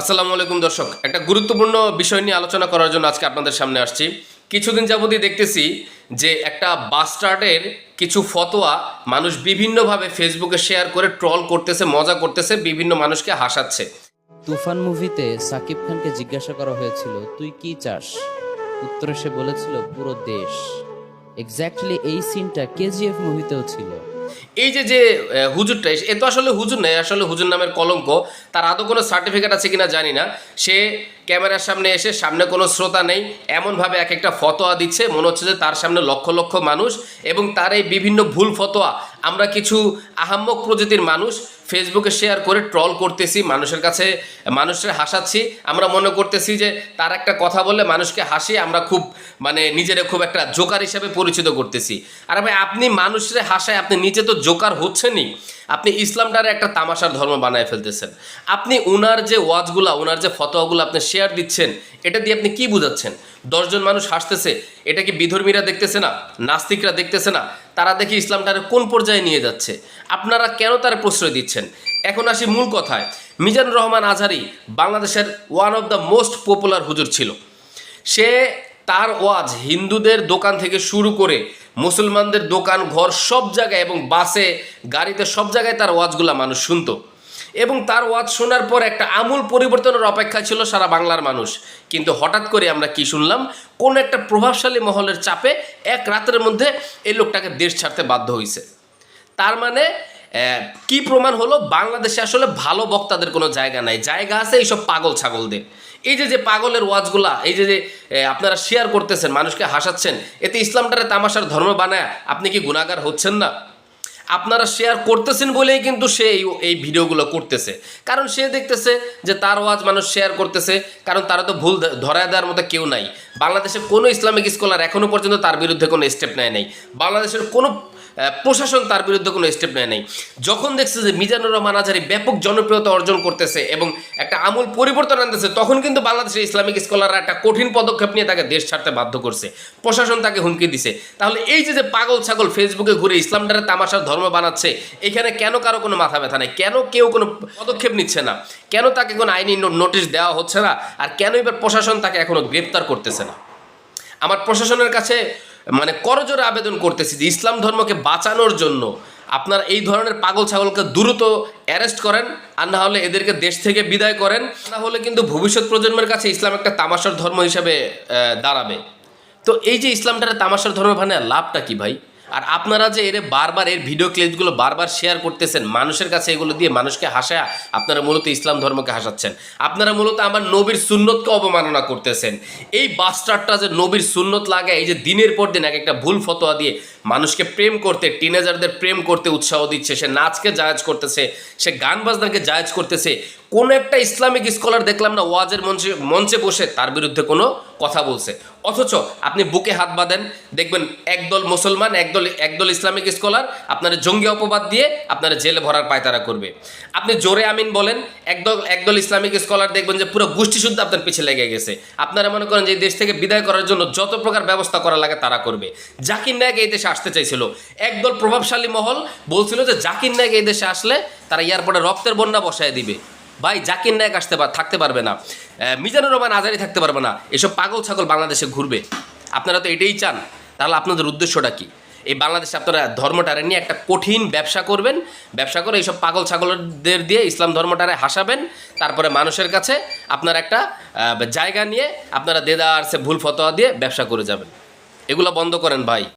আসসালামু আলাইকুম দর্শক। একটা গুরুত্বপূর্ণ বিষয় নিয়ে আলোচনা করার জন্য আজকে আপনাদের সামনে আসছি। কিছুদিন যাবতই দেখতেছি যে একটা বাস্টার্ডের কিছু ফতোয়া মানুষ বিভিন্নভাবে ফেসবুকে শেয়ার করে ট্রল করতেছে, মজা করতেছে, বিভিন্ন মানুষকে হাসাচ্ছে। তুফান মুভিতে সাকিব খানকে জিজ্ঞাসা করা হয়েছিল, তুই কি চাস? উত্তরে সে বলেছিল, পুরো দেশ। এক্স্যাক্টলি এই সিনটা কেজিএফ মুভিতেও ছিল। এই যে যে হুজুরটা, এ তো আসলে হুজুর নাই, আসলে হুজুর নামের কলঙ্ক, তার আদৌ কোনো সার্টিফিকেট আছে কিনা জানি না। সে ক্যামেরার সামনে এসে সামনে কোনো শ্রোতা নেই, এমনভাবে এক একটা ফতোয়া দিচ্ছে। মনে হচ্ছে যে তার সামনে লক্ষ লক্ষ মানুষ এবং তার এই বিভিন্ন ভুল ফতোয়া। আমরা কিছু আহাম্মক প্রজাতির মানুষ ফেসবুকে শেয়ার করে ট্রল করতেছি, মানুষের কাছে, মানুষের হাসাচ্ছি। আমরা মনে করতেছি যে তার একটা কথা বললে মানুষকে হাসি, আমরা খুব মানে নিজেরা খুব একটা জোকার হিসাবে পরিচিত করতেছি। আর ভাই, আপনি মানুষের হাসায় আপনি নিজে তো জোকার হচ্ছেনই। আপনি ইসলামটারে একটা তামাশার ধর্ম বানায় ফেলতেছেন। আপনি উনার যে ওয়াজগুলা, উনার যে ফতোয়াগুলো আপনি শেয়ার দিচ্ছেন, এটা দিয়ে আপনি কি বুঝাচ্ছেন? দশজন মানুষ হাসতেছে, এটা কি বিধর্মীরা দেখতেছে না? নাস্তিকরা দেখতেছে না? তারা দেখি ইসলামটারে কোন পর্যায়ে নিয়ে যাচ্ছে? আপনারা কেন তার প্রশ্রয় দিচ্ছেন? এখন আসি মূল কথায়। মিজান রহমান আজহারি বাংলাদেশের one of the most popular হুজুর ছিল। সে তার ওয়াজ হিন্দুদের দোকান থেকে শুরু করে মুসলমানদের দোকান, ঘর সব জায়গায় এবং বাসে, গাড়িতে সব জায়গায় তার ওয়াজগুলা মানুষ শুনতো। এবং তার ওয়াজ শোনার পর একটা আমূল পরিবর্তনের অপেক্ষা ছিল সারা বাংলার মানুষ। কিন্তু হঠাৎ করে আমরা কি শুনলাম? কোন একটা প্রভাবশালী মহলের চাপে এক রাতের মধ্যে এই লোকটাকে দেশ ছাড়তে বাধ্য হয়েছে তার মানে কি প্রমাণ হলো? বাংলাদেশে আসলে ভালো বক্তাদের কোনো জায়গা নাই। জায়গা আছে এইসব পাগল ছাগলদের। এই যে যে পাগলের ওয়াজগুলা, এই যে যে আপনারা শেয়ার করতেছেন, মানুষকে হাসাচ্ছেন, এতে ইসলামটারে তামাশার ধর্ম বানায় আপনি কি গুণাগার হচ্ছেন না? আপনারা শেয়ার করতেছেন বলেই কিন্তু সে এই ভিডিওগুলো করতেছে। কারণ সে দেখতেছে যে তার ওয়াজ মানুষ শেয়ার করতেছে, কারণ তারা তো ভুল ধরায় দেওয়ার মতো কেউ নাই। বাংলাদেশের কোনো ইসলামিক স্কলার এখনও পর্যন্ত তার বিরুদ্ধে কোনো স্টেপ নেয় নাই। বাংলাদেশের কোনো প্রশাসন তার বিরুদ্ধে কোনো স্টেপ নেয় নাই। যখন দেখছে যে মিজানুর রহমান আজহারি ব্যাপক জনপ্রিয়তা অর্জন করতেছে এবং একটা আমূল পরিবর্তন আনতেছে, তখন কিন্তু বাংলাদেশের ইসলামিক স্কলাররা একটা কঠিন পদক্ষেপ নিয়ে তাকে দেশ ছাড়তে বাধ্য করছে। প্রশাসন তাকে হুমকি দিছে। তাহলে এই যে যে পাগল ছাগল ফেসবুকে ঘুরে ইসলামটারে তামাশার ধর্ম বানাচ্ছে, এখানে কেন কারও কোনো মাথা ব্যথা নেই? কেন কেউ কোনো পদক্ষেপ নিচ্ছে না? কেন তাকে কোনো আইনি নোটিশ দেওয়া হচ্ছে না? আর কেন এবার প্রশাসন তাকে এখনও গ্রেপ্তার করতেছে না? আমার প্রশাসনের কাছে মানে করজোরে আবেদন করতেছি যে ইসলাম ধর্মকে বাঁচানোর জন্য আপনার এই ধরনের পাগল ছাগলকে দ্রুত অ্যারেস্ট করেন আর না হলে এদেরকে দেশ থেকে বিদায় করেন। না হলে কিন্তু ভবিষ্যৎ প্রজন্মের কাছে ইসলাম একটা তামাশার ধর্ম হিসাবে দাঁড়াবে। তো এই যে ইসলামটারে তামাশার ধর্ম মানে লাভটা কি ভাই? আর আপনারা যে এর বারবার এর ভিডিও ক্লিপগুলো বারবার শেয়ার করতেছেন, মানুষের কাছে এগুলো দিয়ে মানুষকে হাসায় আপনারা মূলত ইসলাম ধর্মকে হাসাচ্ছেন। আপনারা মূলত আমার নবীর সুন্নতকে অবমাননা করতেছেন। এই বাস্টারটা যে নবীর সুন্নত লাগে এই যে দিনের পর দিন এক একটা ভুল ফতোয়া দিয়ে মানুষকে প্রেম করতে টিনেজারদের প্রেম করতে উৎসাহ দিচ্ছে, সে নাচকে জায়েজ করতেছে, সে গান বাজনাকে জায়েজ করতেছে। কোন একটা ইসলামিক স্কলার দেখলাম না ওয়াজের মঞ্চে মঞ্চে বসে তার বিরুদ্ধে কোনো কথা বলছে। অথচ আপনি বুকে হাত বাঁধেন, দেখবেন একদল মুসলমান, একদল একদল ইসলামিক স্কলার আপনার জঙ্গি অপবাদ দিয়ে আপনার জেলে ভরার পায়তারা করবে। আপনি জোরে আমিন বলেন, একদল একদল ইসলামিক স্কলার দেখবেন যে পুরো গোষ্ঠী শুদ্ধ আপনার পিছিয়ে লেগে গেছে। আপনারা মনে করেন যে দেশ থেকে বিদায় করার জন্য যত প্রকার ব্যবস্থা করা লাগে তারা করবে। জাকির নায়ক এই দেশে আসতে চাইছিল। একদল প্রভাবশালী মহল বলছিল যে জাকির নায়ক এই দেশে আসলে তারা এয়ারপোর্টে রক্তের বন্যা বসায় দিবে। ভাই, জাকির নায়ক আসতে পার থাকতে পারবে না। মিজানুর রহমান আজারি থাকতে পারবে না। এসব পাগল ছাগল বাংলাদেশে ঘুরবে। আপনারা তো এটাই চান। তাহলে আপনাদের উদ্দেশ্যটা কি? এই বাংলাদেশে আপনারা ধর্মটারে নিয়ে একটা কঠিন ব্যবসা করবেন। ব্যবসা করে এইসব পাগল ছাগলদের দিয়ে ইসলাম ধর্মটারে হাসাবেন। তারপরে মানুষের কাছে আপনার একটা জায়গা নিয়ে আপনারা দেদার সে ভুল ফতোয়া দিয়ে ব্যবসা করে যাবেন। এগুলো বন্ধ করেন ভাই।